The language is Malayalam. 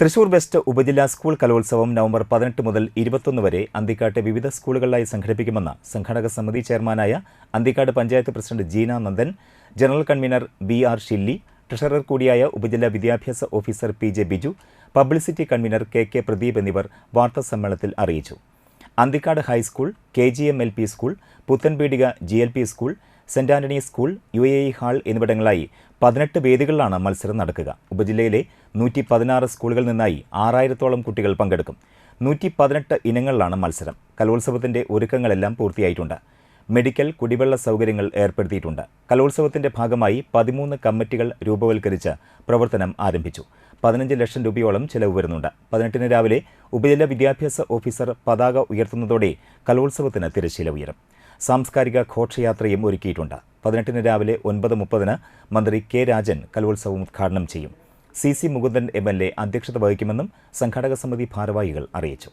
തൃശൂർ വെസ്റ്റ് ഉപജില്ലാ സ്കൂൾ കലോത്സവം നവംബർ പതിനെട്ട് മുതൽ ഇരുപത്തൊന്ന് വരെ അന്തിക്കാട്ട് വിവിധ സ്കൂളുകളിലായി സംഘടിപ്പിക്കുമെന്ന് സംഘാടക സമിതി ചെയർമാനായ Anthikkad panchayat president Jeena Nandan general convener B R Shilly treasurer കൂടിയായ ഉപജില്ലാ വിദ്യാഭ്യാസ officer P J Biju publicity convener K K Pradeep എന്നിവർ വാർത്താ സമ്മേളനത്തിൽ അറിയിച്ചു. Anthikkad high school K G M L P school Puthenpeedika G L P school saint Antony school U A hall എന്നിവിടങ്ങളായി പതിനെട്ട് വേദികളിലാണ് മത്സരം നടക്കുക. ഉപജില്ലയിലെ നൂറ്റി പതിനാറ് സ്കൂളുകളിൽ നിന്നായി ആറായിരത്തോളം കുട്ടികൾ പങ്കെടുക്കും. നൂറ്റി പതിനെട്ട് ഇനങ്ങളിലാണ് മത്സരം. കലോത്സവത്തിന്റെ ഒരുക്കങ്ങളെല്ലാം പൂർത്തിയായിട്ടുണ്ട്. മെഡിക്കൽ കുടിവെള്ള സൗകര്യങ്ങൾ ഏർപ്പെടുത്തിയിട്ടുണ്ട്. കലോത്സവത്തിന്റെ ഭാഗമായി പതിമൂന്ന് കമ്മിറ്റികൾ രൂപവൽക്കരിച്ച് പ്രവർത്തനം ആരംഭിച്ചു. പതിനഞ്ച് ലക്ഷം രൂപയോളം ചെലവ് വരുന്നുണ്ട്. പതിനെട്ടിന് രാവിലെ ഉപജില്ലാ വിദ്യാഭ്യാസ ഓഫീസർ പതാക ഉയർത്തുന്നതോടെ കലോത്സവത്തിന് തിരശ്ശീല ഉയരും. സാംസ്കാരിക ഘോഷയാത്രയും ഒരുക്കിയിട്ടുണ്ട്. പതിനെട്ടിന് രാവിലെ ഒൻപത് മുപ്പതിന് മന്ത്രി കെ രാജൻ കലോത്സവം ഉദ്ഘാടനം ചെയ്യും. C C Mukundan M L A അധ്യക്ഷത വഹിക്കുമെന്നും സംഘാടക സമിതി ഭാരവാഹികൾ അറിയിച്ചു.